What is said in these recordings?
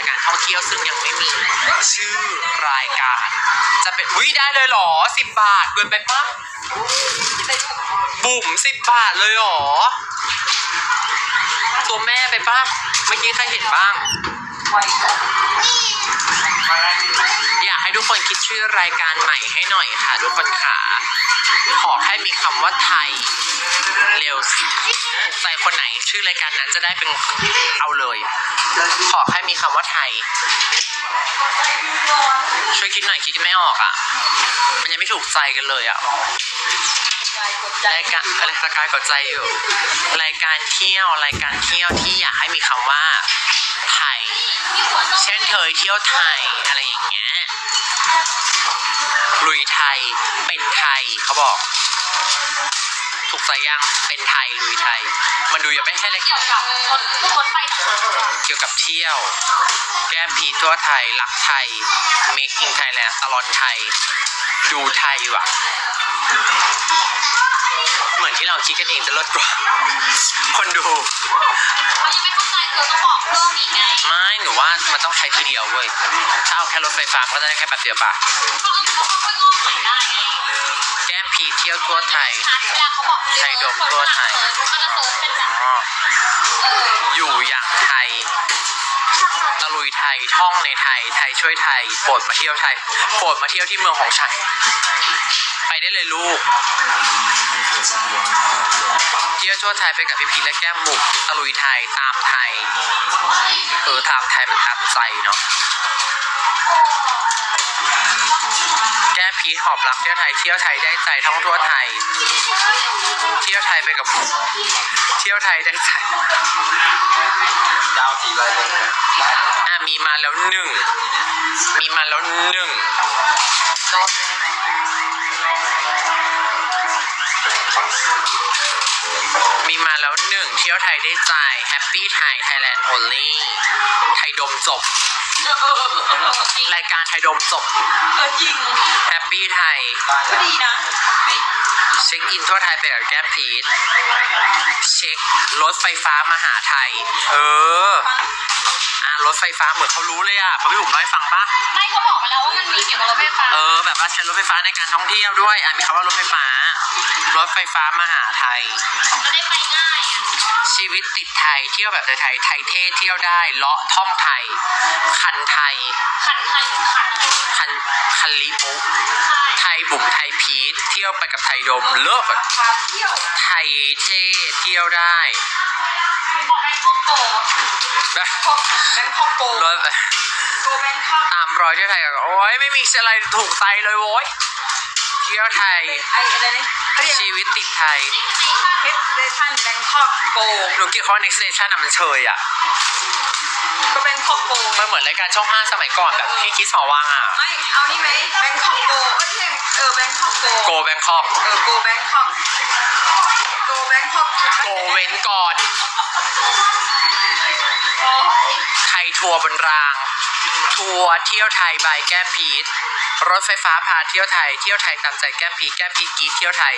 ายการท่องเที่ยวซึ่งยังไม่มี ชื่อรายการ จะเป็นวิได้เลยเหรอสิบบาทเกินไปปะบุ๋มสิบบาทเลยเหรอ ตัวแม่ไปปะเมื่อกี้ใครเห็นบ้าง อยากให้ทุกคนคิดชื่อรายการใหม่ให้หน่อยค่ะ ทุกคนขาขอให้มีคำว่าไทย เร็วสิถูกใจคนไหนชื่อรายการนั้นจะได้เป็นเอาเลย ขอให้มีคำว่าไทย ช่วยคิดหน่อยคิดไม่ออกอะ มันยังไม่ถูกใจกันเลยอะรายการอะไรสกายกดใจอยู่ รายการเที่ยวรายการเที่ยวที่อยากให้มีคำว่า เช่นเธอเที่ยวไทยอะไรอย่างเงี้ยลุยไทยเป็นไทยเขาบอก ถูกใจยังเป็นไทยลุยไทย มันดูยังไม่ใช่เลยเกี่ยวกับรถรถไฟต่างเกี่ยวกับเที่ยว แก้มพีทั่วไทยรักไทย making Thailand ตลอนไทย ดูไทยว่ะ เหมือนที่เราคิดกันเองจะลดกว่า คนดูเขายังไม่เข้าใจเธอต้องบอก เพิ่มอีกไงไม่หนูว่ามันต้องใช้ทีเดียวเว้ยถ้าเอาแค่รถไฟฟ้ามันก็จะได้แค่แป๊บเดียวป่ะเขาเอาเขาค่อยงอกใหม่ได้ไงแก้มพีเที่ยวทั่วไทยชัดเวลาเขาบอกไทยดมทั่วไทยเขาจะเซิร์ชเป็นแบบ อ๋อเออ อยู่อย่างไทย ตะลุยไทยท่องในไทย ไทยช่วยไทยโปรดมาเที่ยวไทยโปรดมาเที่ยวที่เมืองของฉัน ไปได้เลยลูก เที่ยวทั่วไทยไปกับพี่พีและแก้มหมุกตะลุยไทยตามไทยเออตามไทยมันตามใจเนาะ แก้พีชหอบรักเที่ยวไทยเที่ยวไทยได้ใจท่องทั่วไทย เที่ยวไทยไปกับ เที่ยวไทยได้ใจดาวสีอะไรเลยนะได้อะมีมาแล้วหนึ่งมีมาแล้วหนึ่งมีมาแล้วหนึ่งเที่ยวไทยได้ใจ Happy Thai Thailand Only ไทยดมจบ รายการไทยดมจบเออจริง Happy ไทยได้ก็ดีนะ เช็คอินทั่วไทยไปกับแก้มพีทเช็ครถไฟฟ้ามหาไทย เอออะรถไฟฟ้าเหมือนเขารู้เลยอะเขาพี่ผมเล่าให้ฟังปะไม่เขาบอกมาแล้วว่ามันมีเกี่ยวกับรถไฟฟ้าเออแบบว่าใช้รถไฟฟ้าในการท่องเที่ยวด้วยอะมีคำว่ารถไฟฟ้ารถไฟฟ้ามหาไทย จะได้ไปง่ายอะ ชีวิตติดไทยเที่ยวแบบไทยๆไทยเท่เที่ยวได้เลาะท่องไทย คันไทยคันไทยหรือคันอะไรคันคันลีปุ๊ใช่ไทยบุ๋มไทยพีทเที่ยวไปกับไทยดมเลิศแบบพาเที่ยวไทยเท่เที่ยวได้บอกให้ข้อโกแบบพบแบงคอกโกรถโกแบงคอกตามรอยเที่ยวไทยก็โอ้ยไม่มีอะไรถูกใจเลยโว้ยเที่ยวไทย ไออะไรนะเขาเรียกชีวิตติดไทยเพชรเดชั่นแบงคอกโกหนูเกลียดคำว่า next station อะมันเชยอะก็แบงคอกโกมันเหมือนรายการช่องห้าสมัยก่อนแบบพี่คิดสอวังอะไม่เอานี่ไหมแบงคอกโกเอ้ยเออแบงคอกโกโกแบงคอกเออโกแบงคอกโกแบงคอกโกเว้นก่อนโอ้ไทยทัวร์บนราง ทัวร์เที่ยวไทยบายแก้มพีทรถไฟฟ้าพาเที่ยวไทย เที่ยวไทยตามใจแก้มพีทแก้มพีทกรีดเที่ยวไทย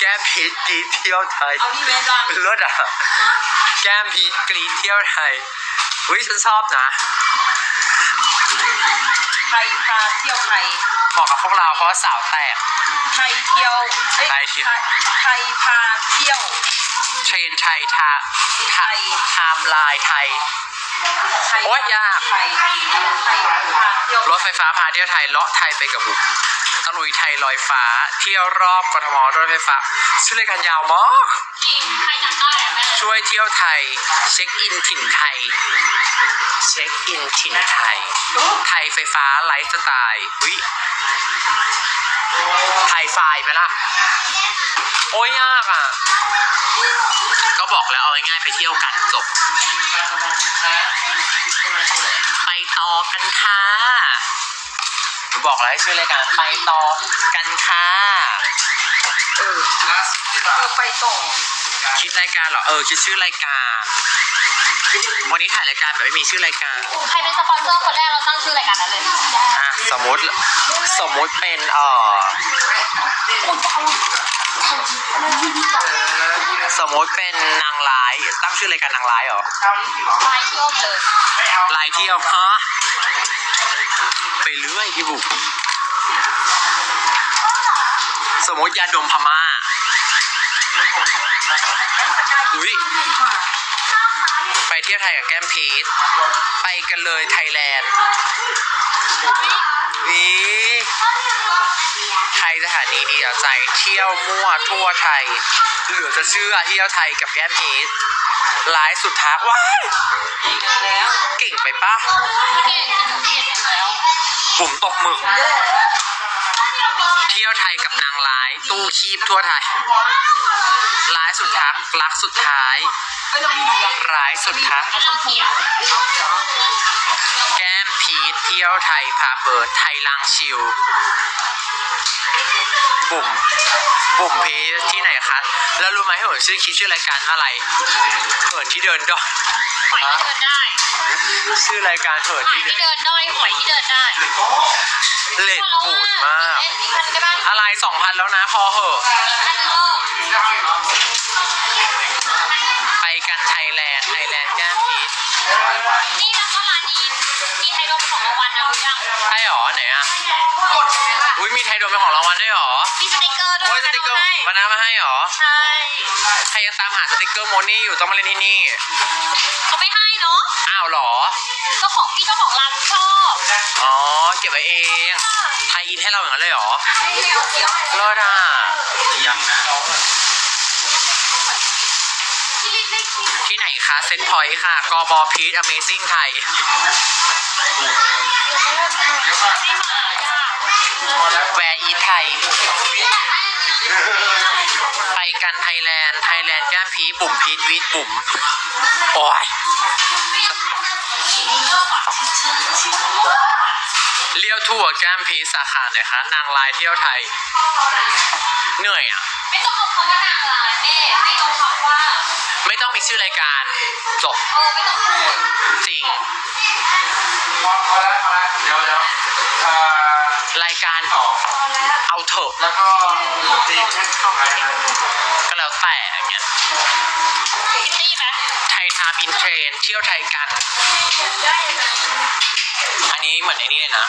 แก้มพีทกรีดเที่ยวไทยเอานี่ไหมรังเลิศอะแก้มพีทกรีดเที่ยวไทยอุ้ยฉันชอบนะไทยพาเที่ยวไทยเหมาะกับพวกเราเพราะว่าสาวแตกไทยเที่ยวเอ้ยไทยเที่ยวไทยพาเที่ยว เทรนไทยทาไทยไทม์ไลน์ไทยไทย โอ๊ยยากไทยไทยพาเที่ยวรถไฟฟ้าพาเที่ยวไทยเลาะไทยไปกับบุกตะลุยไทยลอยฟ้า เที่ยวรอบกทมรถไฟฟ้าชื่อรายการยาวมากจริงใครจำได้ไหม ช่วยเที่ยวไทย เช็คอินถิ่นไทย เช็คอินถิ่นไทย ไทยไฟฟ้าไลฟ์สไตล์วิไทยไฟไหมล่ะ โอ้ยยากอะ ก็บอกแล้วเอาง่ายๆไปเที่ยวกันจบ ไปต่อกันค่ะหนูบอกแล้วให้ชื่อรายการไปต่อกันค่ะ เออไปต่อ คิดรายการเหรอ เออ คิดชื่อรายการ วันนี้ถ่ายรายการแบบไม่มีชื่อรายการ ใครเป็นสปอนเซอร์คนแรกเราตั้งชื่อรายการนั้นเลยอะ สมมติ สมมติเป็นเอ่อสมมติเป็นนางร้าย ตั้งชื่อรายการนางร้ายเหรอ ไปเที่ยวเลยลายเที่ยวฮะไปเรื่อยพี่บุกสมมติยาดมพม่า อุ้ยไปเที่ยวไทยกับแก้มพีทไปกันเลยไทยแลนด์นี่ไทยสถานีเดียวใจเที่ยวมั่วทั่วไทย เหลือจะเชื่อเที่ยวไทยกับแก้มพีทร้ายสุดท้ายว้ายแล้วเก่งไปปะเก่งเก่งแล้วผมตกหมึก เที่ยวไทยกับนางายตู้คีบทั่วไทย ร้ายสุดทักรักสุดท้ายเอ้ยเรามีอยู่ยังร้ายสุดทัก แก้มพีทเที่ยวไทยพาเปิดไทยลังชิว บุ่ม บุ่มพีทที่ไหนคะ แล้วรู้ไหมให้ผมชื่อคิดชื่อรายการว่อะไรเหินที่เดินดอย หวยที่เดินได้ชื่อรายการเหินหวยที่เดิที่นเดินได้หวยที่เดินได้เลดบูดมาก อีกพันได้บ้างอะไรสองพันแล้วนะ พอเหอะพันก็ไปกันไทยแลนด์ไทยแลนด์แก้มพีทนี่แล้วก็ร้านนี้มีไทยดมของรางวัลนะรู้ยังใช่หรอไหนอะกดไหมล่ะอุ้ยมีไทยโดนเป็นของรางวัลด้วยหรอ มีสติกเกอร์ด้โอ้วยยสติกเกอร์ให้มานามาให้หรอ ใช่ใครยังตามหาสติกเกอร์โมนี่อยู่ต้องมาเล่นที่นี่ เขาไม่ให้เนาะอ้าวเหรอ เจ้าของพี่เจ้าของร้านชอบอ๋อ เก็บไว้เองไทยอินให้เราอย่างนั้นเลยเหรอเดี๋ยวเดี๋ยวเลิศอะยังนะที่ลินได้คิดที่ไหนคะ เซ็ตพอยต์ค่ะกอบอพีทอเมซิ่งไทย ไม่มาอะ แวร์อีไทย ไปกันไทยแลนด์ ไทยแลนด์แก้มพีบุ๋มพีทวีดบุ๋มโอ้ย เลี้ยวทั่วแก้มพีสาขาหน่อยคะ นางลายเที่ยวไทย เหนื่อยอะ ไม่ต้องเอาคำว่านางร้ายแม่ไม่ต้องคำว่าไม่ต้องมีชื่อรายการจบเออไม่ต้องพูดจริง พอพอแล้วพอแล้วเดี๋ยวเดี๋ยวเอ่อรายการต่อเอาเถอะแล้วก็ตีมให้เข้าไปนะก็แล้วแต่อย่างเงี้ยคิตตี้ไหมไทยทามอินเทรนเที่ยวไทยกันอันนี้เหมือนไอ้นี่เลยนะ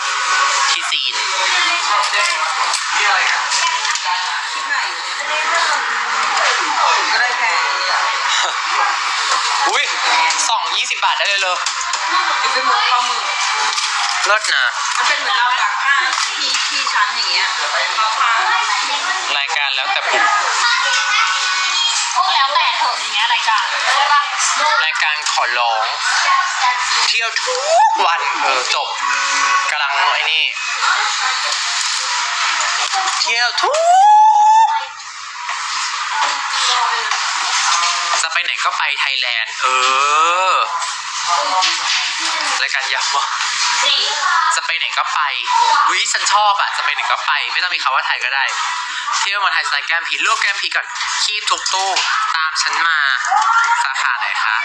ที่ซีนนี่อะไรกัน คิดไหนก็ได้แค่นี้อะอุ้ยสองยี่สิบบาทได้เลยเลยจะเป็นเหมือนข้อมือเลิศนะมันเป็นเหมือนเราตักผ้าที่ที่ชั้นอย่างเงี้ยผ้าผ้ารายการแล้วแต่บุกโอ้แล้วแต่เถอะอย่างเงี้ยรายการใช่ปะรายการขอร้องเที่ยวทุกวันเออจบกำลังไอ้นี่ เที่ยวทุกจะไปไหนก็ไปไทยแลนด์ เออรายการยาวมากจริงจะไปไหนก็ไปวิฉันชอบอะจะไปไหนก็ไป ไม่ต้องมีคำว่าไทยก็ได้ เที่ยวมาไทยสไตล์แก้มพีเลือกแก้มพีก่อนคีบทุกตู้ตามฉันมาสาขาไหนคะ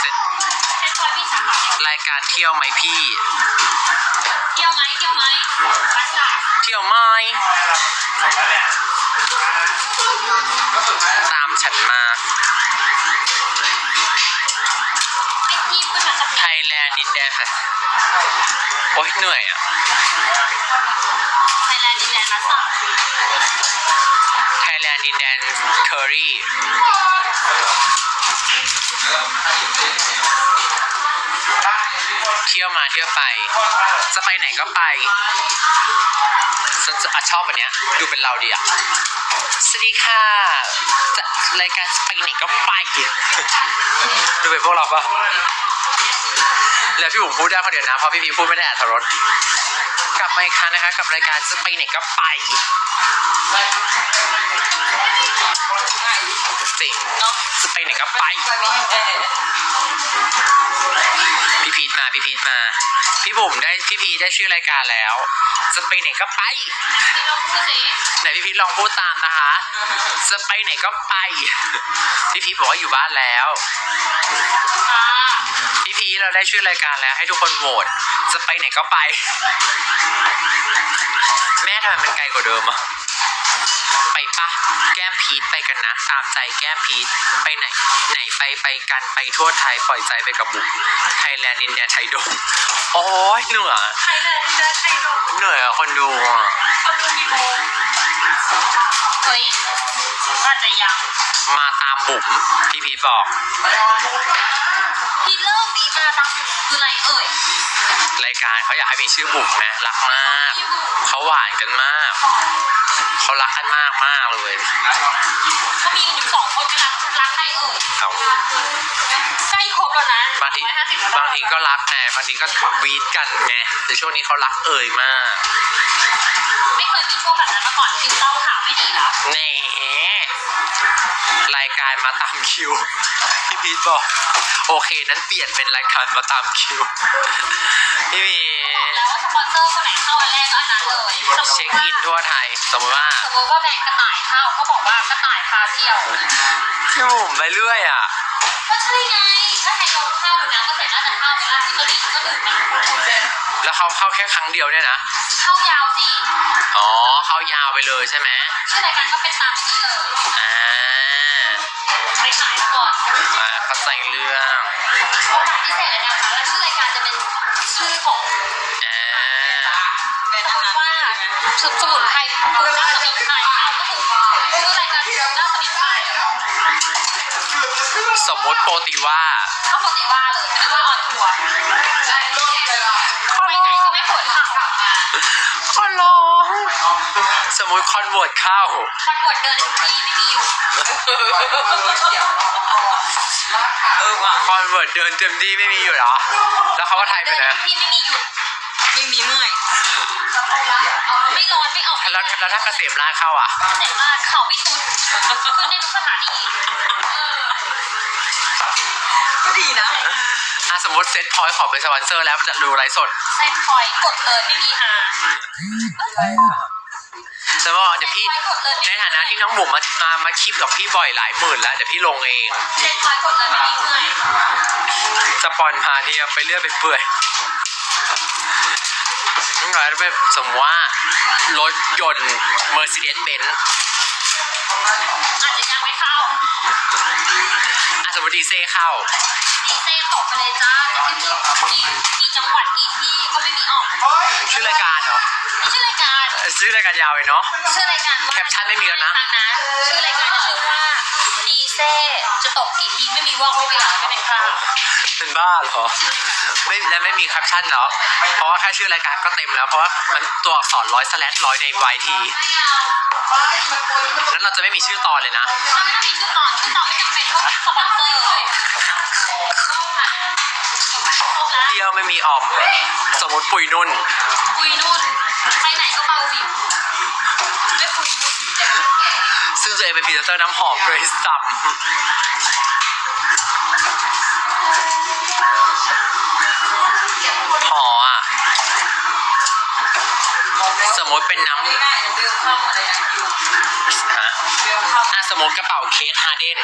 เสร็จเป็นคอยพี่สาขาเดียวรายการเที่ยวไหมพี่ เที่ยวไหมเที่ยวไหมรักษาเที่ยวไหมก็สุดท้ายตามฉันมาไม่ทีบขึ้นมาสักไทนิดยแลนด์ดินแดนค่ะโอ๊ยเหนื่อยอะไทยแลนด์ดินแดนรัสษาไทยแลนด์ดินแดนเคอรี่ เที่ยวมาเที่ยวไป จะไปไหนก็ไปฉันจะอะชอบอันเนี้ยดูเป็นเราดีอะสวัสดีค่ะจะรายการจะไปไหนก็ไปดูเป็นพวกเราปะแล้วพี่บุ๋มพูดได้คนเดียวนะเพราะพี่พีพูดไม่ได้อัธรสกลับมาอีกครั้งนะคะ กับรายการจะไปไหนก็ไปจริงจะไปไหนก็ไป พี่พีทมาพี่พีทมา พี่บุ๋มได้พี่พีทได้ชื่อรายการแล้ว จะไปไหนก็ไป ลองพูดสิไหนพี่พีทลองพูดตามนะคะ จะไปไหนก็ไป พี่พีทบอกว่าอยู่บ้านแล้ว อ่าพี่พีเราได้ชื่อรายการแล้ว ให้ทุกคนโหวต จะไปไหนก็ไป แม่ทำไมมันไกลกว่าเดิมอะ ไปปะแก้มพีทไปกันนะ ตามใจแก้มพีทไปไหน ไหนไปไปกันไปทั่วไทยปล่อยใจไปกับบุ๋มไทยแลนด์ดินแดนไทยโดมโอ้ยเหนื่อยใครเลยที่จะใครดูเหนื่อยอะคนดูอะคนดูกี่โมงเฮ้ยอาจจะยังมาตามบุ๋มพี่พีทบอก พี่เลิกดีมาตามถึง คืออะไรเอ่ยรายการเขาอยากให้มีชื่อบุ๋มไงรักมากพี่บุ๋มเขาหวานกันมาก เขารักกันมากมากเลยก็มีอยู่สองคนไม่รักรักใครเอ่ยเอาใกล้ครบแล้วนะบางทีร้อยห้าสิบแล้วบางทีก็รักไงบางทีก็วีดกันไงแต่ช่วงนี้เขารักเอ่ยมาก ไม่เคยมีช่วงแบบนั้นมาก่อนคิวเล่าข่าวไม่ดีแล้วแหน่ รายการมาตามคิว พี่พีทบอก โอเคนั้นเปลี่ยนเป็นรายการมาตามคิว พี่พีบอกแล้วว่าสปอนเซอร์คนไหนเข้าอันแรกก็อันนั้นเลยสมมเช็คติว่าอินทั่วไทย สมมติว่าสมมติว่าแบงค์กระต่ายเข้าก็บอกว่ากระต่ายพาเที่ยว พี่บุ๋มไปเรื่อยอะ ก็ใช่ไงถ้าใครลงเข้าหรือนะก็เสร็จน่าจะเข้าไปแล้วที่ก็ดีก็ถึงนะแล้วเขาเข้าแค่ครั้งเดียวเนี่ยนะ เข้ายาวสิอ๋อ เข้ายาวไปเลยใช่ไหมชื่อรายการก็เป็นตามนี้เลย อ่า ไปขายก่อนอ่าเข้าใจเรื่องโอกาสพิเศษเลยนะคะแล้วชื่อรายการจะเป็นชื่อของอ่าเป็นสมอันมนั้นติว่าสสมุนไพรกูน่าจะมีขายเข้าก็คือชื่อรายการกูน่าจะมีขายสมมติโปรติว่าก็ปกติว่าเลยคือว่าออนทัวร์ไปไหนก็ไม่ควรขับกลับมา ขอร้อง สมมติคอนเวิร์ตเข้า คอนเวิร์ตเดินทุกที่ไม่มีอยู่เออว่ะคอนเวิร์ตเดินเต็มที่ไม่มีอยู่เหรอ แล้วเขาก็ไทยไปเดินนะทุกที่ไม่มีหยุดไม่มีเมื่อยไม่ร้อนไม่ออกแล้วแล้วถ้าเกษมราชเข้าอะ เสร็จมากเขาไม่สุดขึ้นได้ทุกสถานีเออก็ดีนะอะสมมติเซตพอยต์ขอเป็นสปอนเซอร์แล้วจะดูไลฟ์สด เซตพอยต์กดเลยไม่มีหา แต่ว่าเดี๋ยวพี่เซตพอยต์กดเลยในฐานะที่น้องบุ๋มมามามาคลิปกับพี่บ่อยหลายหมื่นแล้วเดี๋ยวพี่ลงเองเซตพอยต์กดเลยไม่มีเมื่อยสปอนพาเนี่ยไปเรื่อยไปเปื่อยนั่นหมายถึงแบบสมมติว่ารถยนต์ Mercedes-Benz อาจจะยังไม่เข้าอะสมมติดีเซเข้า ดีเซตกไปเลยจ้าจะขึ้นกี่กี่จังหวัดกี่ที่ก็ไม่มีออก ชื่อรายการเหรอนี่ชื่อรายการเอ่อ ชื่อรายการยาวเลยเนาะ ชื่อรายการว่าแคปชั่นไม่มีแล้วนะฟังนะชื่อรายการจะชื่อว่าดีเซจะตกกี่ทีไม่มีวอกไม่มีหลังไม่เป็นคราวเป็นบ้าเหรอ ไม่และไม่มีแคปชั่นแล้วเพราะว่าแค่ชื่อรายการก็เต็มแล้ว เพราะว่ามันตัวอักษรร้อยสแลชร้อยใน YT นั้นเราจะไม่มีชื่อตอนเลยนะ ถ้าไม่ต้องมีชื่อตอนชื่อตอนไม่จำเป็นต้องสปอนเซอร์เลยครบแล้ว เที่ยวไม่มีออม สมมติปุยนุ่น คุยนู่นไปไหนก็เบาหวิวไม่คุยนู่นซึ่งตัวเองเป็นพรีเซนเตอร์น้ำหอมด้วยซ้ำหออะ สมมติเป็นน้ำง่ายๆเดินเข้าอะไรนะคิวฮะเดินเข้าอะสมมติกระเป๋าเคสฮาร์เดน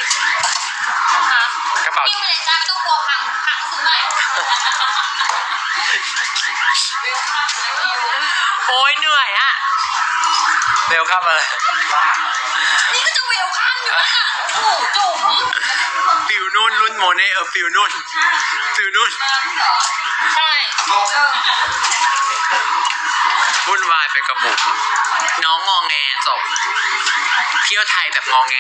ค่ะกระเป๋าวิ่งไปเลยจ้าไม่ต้องกลัวพัง โอ้ยเหนื่อยอะเร็วครับอะไรนี่ก็จะเวลข้ามอยู่นะโอ้โหจุ๋มฟิวนุ่นรุ่นโมเน่เออฟิวนุ่นฟิวนุ่นน้ำเหรอใช่เออวุ่นวายไปกับบุ๋มน้องงองแงจบเที่ยวไทยแบบงองแง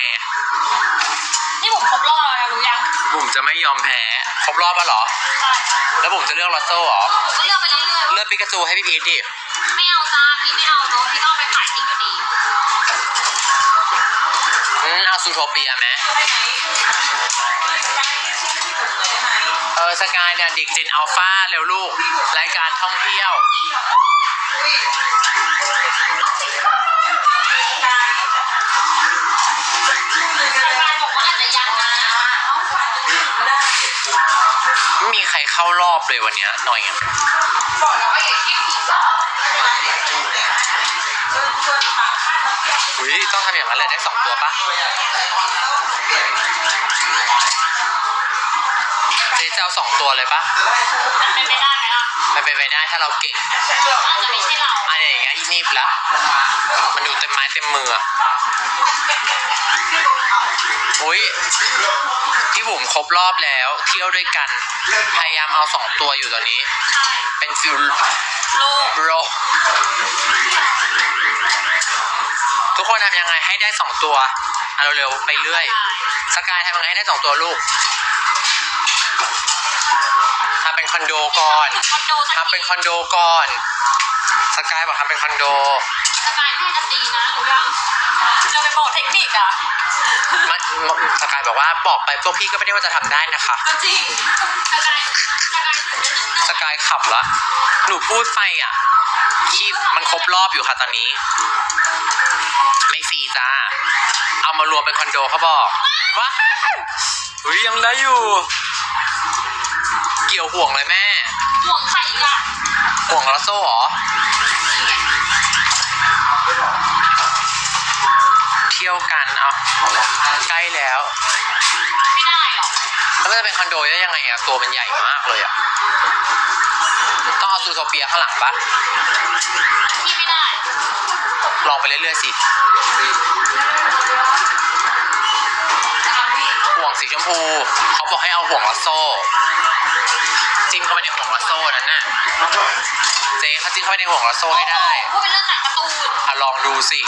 นี่ผมครบรอบแล้วรู้ยัง บุ๋มจะไม่ยอมแพ้ ครบรอบปะเหรอใช่แล้วบุ๋มจะเลือกลอตโต้เหรอ ผมก็เลือกไปเรื่อยเลือกปิกาจูให้พี่พีทดิ ๆ ไม่เอาจ้าพี่ไม่เอาเนาะพี่ต้องเอาไปขายทิ้งอยู่ดี อืมเอาซูโทเปียไหมไปไหนไปที่ที่ผมเลยได้ไหมเออสกายเนี่ยเด็กเจนอัลฟาเร็วลูก รายการท่องเที่ยว ไม่มีใครเข้ารอบเลยวันเนี้ยหน่อยอะบอกแล้วว่าอย่าคิดผิดสองอุ้ยต้องทำอย่างนั้นเลยได้สองตัวปะเจ๊จะเอาสองตัวเลยปะ มันเป็นไม่ได้ไหมล่ะ มันเป็นไปได้ถ้าเราเก่งอาจจะไม่ใช่เรา อะไรอย่างเงี้ยอีนิบละมันดูเต็มไม้เต็มมืออะอุ้ยพี่บุ๋มครบรอบแล้ว เที่ยวด้วยกัน พยายามเอาสองตัวอยู่ตอนนี้ ใช่เป็นฟิลโลกโรทุกคนทำยังไงให้ได้สองตัวเอาเร็วๆไปเรื่อย สกายทำยังไงให้ได้สองตัวลูกทำ เป็นคอนโดก่อนคอนโดสักทำเป็นคอนโดก่อน สกายบอกทำเป็นคอนโด สกายแม่จะตีนะรู้ยังจะไปบอกเทคนิคอะ มันมันสกายบอกว่าบอกไปพวกพี่ก็ไม่ได้ว่าจะทำได้นะคะ ก็จริงสกายสกายถึงได้เรื่องสกายขับละหนูพูดไปอะที่มันครบรอบอยู่ค่ะตอนนี้ ไม่ฟรีจ้า เอามารวมเป็นคอนโดเขาบอกว้าวอุ้ยยังได้อยู่ เกี่ยวห่วงเลยแม่ ห่วงใครอีกอะห่วงลอโซ่เหรอ เที่ยวกันเอาใกล้แล้ว ไม่ได้หรอกแล้วมันจะเป็นคอนโดได้ยังไงอะตัวมันใหญ่มากเลยอะต้องเอาซูโทเปียข้างหลังปะพี่ไม่ได้ ลองไปเรื่อยๆสิ ห่วงสีชมพู เขาบอกให้เอาห่วงลอโซ่ จิ้มเข้าไปในห่วงลอโซ่นั้นน่ะเจ๊เขาจิ้มเข้าไปในห่วงลอโซ่ให้ได้พูดเป็นเรื่องหนังการ์ตูนอะลองดูสิ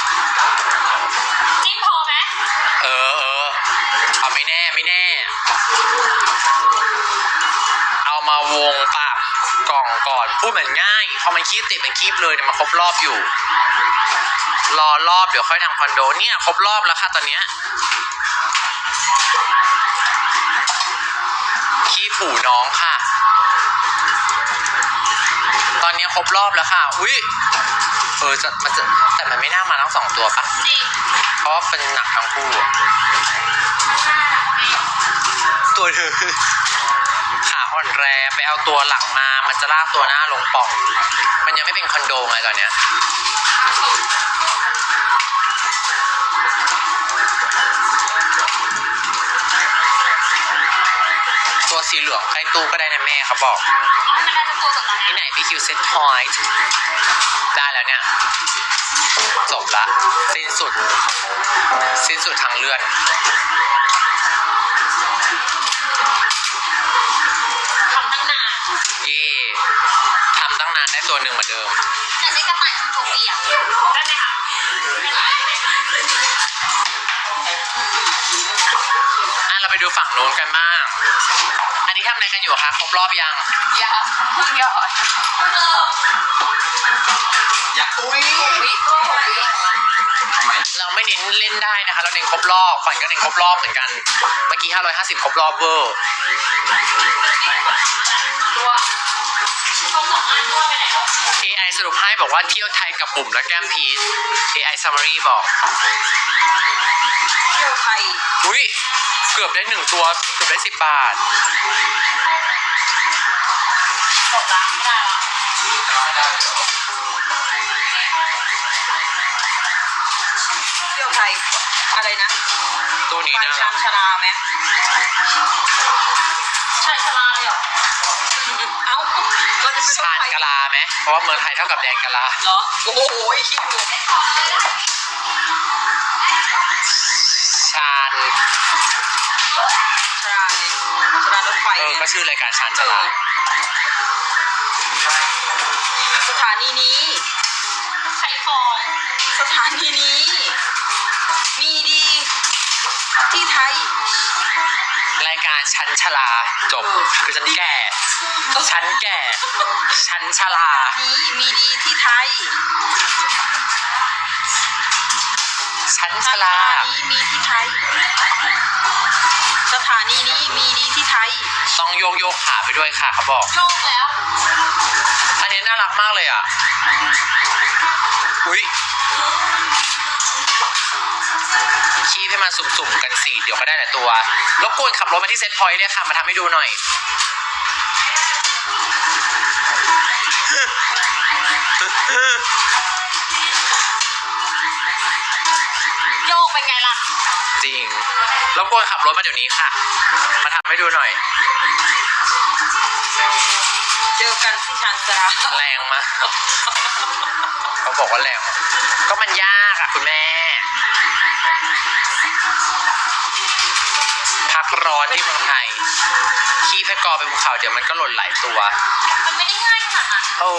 จิ้มพอไหมเออเออเอาไม่แน่ไม่แน่ เอามาวงปากกล่องก่อน พูดเหมือนง่ายพอมันคีบติดมันคีบเลยเนี่ยมันครบรอบอยู่ รอรอบเดี๋ยวค่อยทำคอนโดเนี่ยครบรอบแล้วค่ะตอนเนี้ย คีบผูน้องค่ะ ตอนเนี้ยครบรอบแล้วค่ะ อุ้ยเออจะมันจะแต่มันไม่น่ามาทั้งสองตัวปะจริงเพราะว่าเป็นหนักทั้งคู่อะตัวเธอขาอ่อนแรงไปเอาตัวหลังมา มันจะลากตัวหน้าลงปล่อง มันยังไม่เป็นคอนโดไงตอนเนี้ย สีเหลืองใกล้ตู้ก็ได้นะแม่เขาบอก มันได้ทั้งตัวสุดตอนที่นี้ไหนพี่คิวเซ็ตพอยต์ได้แล้วเนี่ย จบละ สิ้นสุด สิ้นสุดทางเลื่อน ทำตั้งนานเย่ทำตั้งนานได้ตัวหนึ่งเหมือนเดิม อยากได้กระต่ายคุณโทเปียได้ไหมคะอะ เราไปดูฝั่งนู้นกันบ้างอันนี้ ทำอะไรกันอยู่คะครบรอบยังอย่าเพิ่งหยอดเอออย่าอุ้ยวิเราไม่เน้นเล่นได้นะคะ เราเน้นครบรอบขวัญก็เน้นครบรอบเหมือนกันเมื่อกี้550 ครบรอบเวอร์ตัวเขาสองอันตัวไปไหนแล้ว AI สรุปให้บอกว่าเที่ยวไทยกับบุ๋มและแก้มพีช AI summary บอก เที่ยวไทยอุ้ยเกือบได้หนึ่งตัว เกือบได้สิบบาท ตกร้านไม่ได้ละเที่ยวไทยอะไรนะตัวนี้ปานน่าชารันกชาลาไหมชายชราเลยเหรอเอ้าเราจะไปชาญกะลาไหม เพราะว่าเมืองไทยเท่ากับแดนกะลา เหรอ โอ้โหคิดดู ชาญชาลาเลยชาลารถไฟเออเนี่ยก็ชื่อรายการชาญชาลาสถานีนี้ไข่ฟองสถานีนี้ มีดีที่ไทย รายการชั้นชลาจบคือฉันแก่ฉันแก่ชั้นชลานี้มีดีที่ไทย ชั้นชสลาถานีมีที่ไทย สถานีนี้มีดีที่ไทยต้องโยกโยกขาไปด้วยค่ะเขาบอก โยกแล้ว อันนี้น่ารักมากเลยอะ อุ้ยขี้ให้มันสุ่มๆกันสี่เดี๋ยวก็ได้แต่ตัว รบกวนขับรถมาที่เซ็ตพอยต์เนี่ยค่ะ มาทำให้ดูหน่อย เป็นไงล่ะ จริงรบกวนขับรถมาเดี๋ยวนี้ค่ะ มาทำให้ดูหน่อยกันที่ชานสราแรงมาก เขาบอกว่าแรงมากก็มันยากอะคุณแม่ พักร้อนที่เมืองไทย ขี้เพชรกอไปภูเขาเดี๋ยวมันก็หล่นหลายตัว มันไม่ได้ง่ายขนาดนั้น โอ้